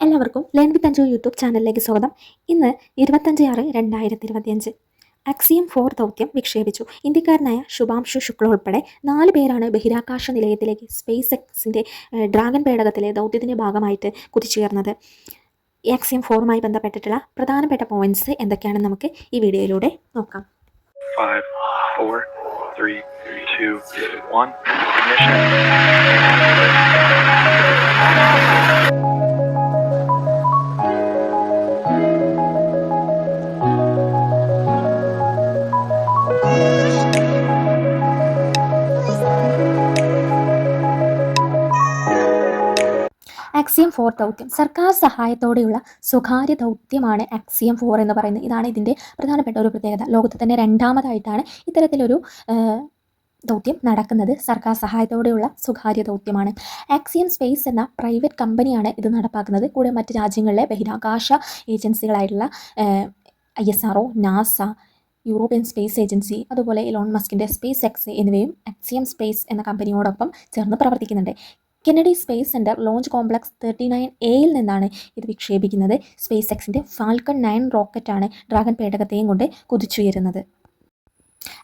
എല്ലാവർക്കും learn with Anju YouTube ചാനലിലേക്ക് സ്വാഗതം. ഇന്ന് ഇരുപത്തഞ്ച് ആറ് രണ്ടായിരത്തി ഇരുപത്തിയഞ്ച് അക്സിയം ഫോർ ദൗത്യം വിക്ഷേപിച്ചു. ഇന്ത്യക്കാരനായ ശുഭാംശു ശുക്ല ഉൾപ്പെടെ നാല് പേരാണ് ബഹിരാകാശ നിലയത്തിലേക്ക് സ്പേസ് എക്സിന്റെ ഡ്രാഗൺ പേടകത്തിലെ ദൗത്യത്തിന്റെ ഭാഗമായിട്ട് കുതിച്ചുയർന്നത്. ഈ അക്സിയം ഫോറുമായി ബന്ധപ്പെട്ടിട്ടുള്ള പ്രധാനപ്പെട്ട പോയിന്റ്സ് എന്തൊക്കെയാണെന്ന് നമുക്ക് ഈ വീഡിയോയിലൂടെ നോക്കാം. Five, four, three, two, one. Ignition. Axiom four ദൗത്യം. സർക്കാർ സഹായത്തോടെയുള്ള സ്വകാര്യ ദൗത്യമാണ് ആക്സിയം ഫോർ എന്ന് പറയുന്നത്. ഇതാണ് ഇതിന്റെ പ്രധാനപ്പെട്ട ഒരു പ്രത്യേകത. ലോകത്ത് തന്നെ രണ്ടാമതായിട്ടാണ് ഇത്തരത്തിലൊരു ദൗത്യം നടക്കുന്നത്. സർക്കാർ സഹായത്തോടെയുള്ള സ്വകാര്യ ദൗത്യമാണ്. ആക്സിയം സ്പേസ് എന്ന പ്രൈവറ്റ് കമ്പനിയാണ് ഇത് നടപ്പാക്കുന്നത്. കൂടെ മറ്റ് രാജ്യങ്ങളിലെ ബഹിരാകാശ ഏജൻസികളായിട്ടുള്ള I S R NASA European space agency അതുപോലെ ഇലോൺ മസ്കിന്റെ സ്പേസ് എക്സ് എന്നിവയും ആക്സിയം സ്പേസ് എന്ന കമ്പനിയോടൊപ്പം ചേർന്ന് പ്രവർത്തിക്കുന്നുണ്ട്. Kennedy space centre launch complex thirty nine എയിൽ നിന്നാണ് ഇത് വിക്ഷേപിക്കുന്നത്. സ്പേസ് എക്സിന്റെ ഫാൽക്കൺ നയൻ റോക്കറ്റാണ് ഡ്രാഗൺ പേടകത്തെയും കൊണ്ട് കുതിച്ചുയരുന്നത്.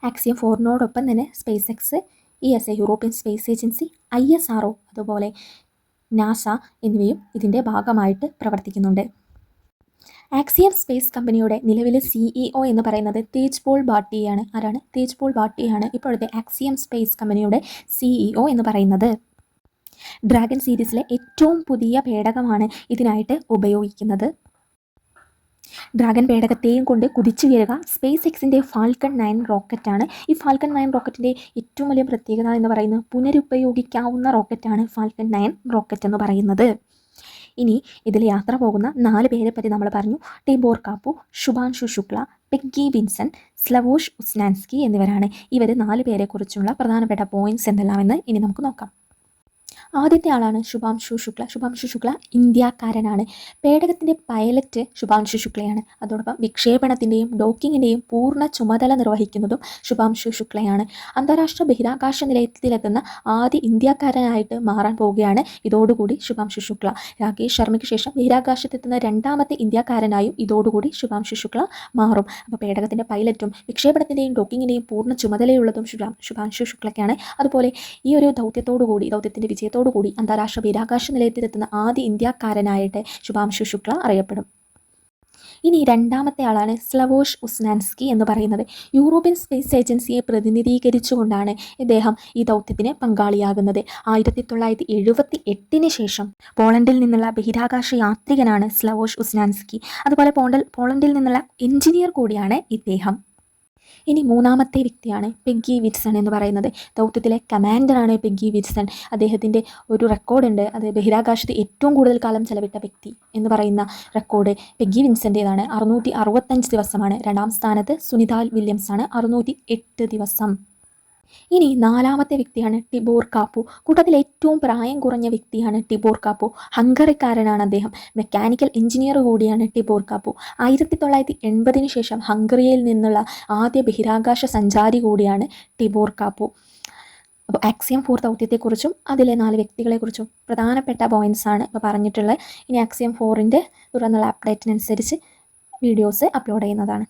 ആക്സിയം ഫോറിനോടൊപ്പം തന്നെ SpaceX E S A European space agency I S R O അതുപോലെ നാസ എന്നിവയും ഇതിന്റെ ഭാഗമായിട്ട് പ്രവർത്തിക്കുന്നുണ്ട്. ആക്സിയം സ്പേസ് കമ്പനിയുടെ നിലവിലെ സിഇഒ എന്ന് പറയുന്നത് തേജ് പോൾ ഭാട്ടിയാണ് ആരാണ് തേജ് പോൾ ഭാട്ടിയാണ് ഇപ്പോഴത്തെ ആക്സിയം സ്പേസ് കമ്പനിയുടെ സിഇഒ എന്ന് പറയുന്നത്. ഡ്രാഗൺ സീരീസിലെ ഏറ്റവും പുതിയ പേടകമാണ് ഇതിനായിട്ട് ഉപയോഗിക്കുന്നത്. ഡ്രാഗൺ പേടകത്തെയും കൊണ്ട് കുതിച്ചു കുതിച്ചുയരുക സ്പേസ് എക്സിന്റെ ഫാൽക്കൺ നയൻ റോക്കറ്റാണ് ഈ ഫാൽക്കൺ നയൻ റോക്കറ്റിന്റെ ഏറ്റവും വലിയ പ്രത്യേകത എന്ന് പറയുന്നത് പുനരുപയോഗിക്കാവുന്ന റോക്കറ്റാണ് ഫാൽക്കൺ നയൻ റോക്കറ്റ് എന്ന് പറയുന്നത്. ഇനി ഇതിൽ യാത്ര പോകുന്ന നാല് പേരെ പറ്റി നമ്മൾ പറഞ്ഞു. Tibor Kapu Shubhanshu Shukla Peggy Whitson Slawosz Uznanski എന്നിവരാണ്. ഇവർ നാല് പേരെക്കുറിച്ചുള്ള പ്രധാനപ്പെട്ട പോയിന്റ്സ് എന്തെല്ലാമെന്ന് ഇനി നമുക്ക് നോക്കാം. ആദ്യത്തെ ആളാണ് ശുഭാംശു ശുക്ല. ശുഭാംശു ശുക്ല ഇന്ത്യക്കാരനാണ്. പേടകത്തിന്റെ പൈലറ്റ് ശുഭാംശു ശുക്ലയാണ്. അതോടൊപ്പം വിക്ഷേപണത്തിന്റെയും ഡോക്കിങ്ങിന്റെയും പൂർണ ചുമതല നിർവഹിക്കുന്നതും ശുഭാംശു ശുക്ലയാണ്. അന്താരാഷ്ട്ര ബഹിരാകാശ നിലയത്തിലെത്തുന്ന ആദ്യ ഇന്ത്യക്കാരനായിട്ട് മാറാൻ പോവുകയാണ് ഇതോടുകൂടി ശുഭാംശു ശുക്ല. രാകേഷ് ശർമ്മയ്ക്ക് ശേഷം ബഹിരാകാശത്തെത്തുന്ന രണ്ടാമത്തെ ഇന്ത്യക്കാരനായും ഇതോടുകൂടി ശുഭാംശു ശുക്ല മാറും. അപ്പോൾ പേടകത്തിന്റെ പൈലറ്റും വിക്ഷേപണത്തിന്റെയും ഡോക്കിങ്ങിന്റെയും പൂർണ ചുമതലയുള്ളതും ശുഭാ ശുഭാംശു ശുക്ലയ്ക്കാണ്. അതുപോലെ ഈ ഒരു ദൗത്യത്തോടുകൂടി ദൗത്യത്തിന്റെ വിജയത്തോടുകൂടി അന്താരാഷ്ട്ര ബഹിരാകാശ നിലയത്തിലെത്തുന്ന ആദ്യ ഇന്ത്യക്കാരനായിട്ട് ശുഭാംശു ശുക്ല അറിയപ്പെടും. ഇനി രണ്ടാമത്തെ ആളാണ് സ്ലവോഷ് ഉസ്നാൻസ്കി എന്ന് പറയുന്നത്. യൂറോപ്യൻ സ്പേസ് ഏജൻസിയെ പ്രതിനിധീകരിച്ചുകൊണ്ടാണ് ഇദ്ദേഹം ഈ ദൗത്യത്തിന് പങ്കാളിയാകുന്നത്. ആയിരത്തി തൊള്ളായിരത്തി എഴുപത്തി എട്ടിന് ശേഷം പോളണ്ടിൽ നിന്നുള്ള ബഹിരാകാശ യാത്രികനാണ് സ്ലവോഷ് ഉസ്നാൻസ്കി. അതുപോലെ പോണ്ടൽ പോളണ്ടിൽ നിന്നുള്ള എഞ്ചിനീയർ കൂടിയാണ് ഇദ്ദേഹം. ഇനി മൂന്നാമത്തെ വ്യക്തിയാണ് പെഗ്ഗി വിറ്റ്സൺ എന്ന് പറയുന്നത്. ദൗത്യത്തിലെ കമാൻഡറാണ് പെഗ്ഗി വിറ്റ്സൺ. അദ്ദേഹത്തിന്റെ ഒരു റെക്കോർഡുണ്ട് അത് ബഹിരാകാശത്ത് ഏറ്റവും കൂടുതൽ കാലം ചെലവിട്ട വ്യക്തി എന്ന് പറയുന്ന റെക്കോർഡ് പെഗ്ഗി വിൻസന്റേതാണ്. അറുന്നൂറ്റി അറുപത്തഞ്ച് ദിവസമാണ്. രണ്ടാം സ്ഥാനത്ത് സുനിതാൽ വില്യംസ് ആണ് അറുന്നൂറ്റി എട്ട് ദിവസം. ഇനി നാലാമത്തെ വ്യക്തിയാണ് ടിബോർ കാപ്പു. കൂട്ടത്തിൽ ഏറ്റവും പ്രായം കുറഞ്ഞ വ്യക്തിയാണ് ടിബോർ കാപ്പു. ഹംഗറിക്കാരനാണ് അദ്ദേഹം. മെക്കാനിക്കൽ എഞ്ചിനീയർ കൂടിയാണ് ടിബോർ കാപ്പു. ആയിരത്തി തൊള്ളായിരത്തി എൺപതിന് ശേഷം ഹംഗറിയയിൽ നിന്നുള്ള ആദ്യ ബഹിരാകാശ സഞ്ചാരി കൂടിയാണ് ടിബോർ കാപ്പു. അപ്പോൾ ആക്സിയം ഫോർ ദൗത്യത്തെക്കുറിച്ചും അതിലെ നാല് വ്യക്തികളെക്കുറിച്ചും പ്രധാനപ്പെട്ട പോയിന്റ്സ് ആണ് ഇപ്പോൾ പറഞ്ഞിട്ടുള്ളത്. ഇനി ആക്സിയം ഫോറിന്റെ തുടർന്നുള്ള അപ്ഡേറ്റിനനുസരിച്ച് വീഡിയോസ് അപ്ലോഡ് ചെയ്യുന്നതാണ്.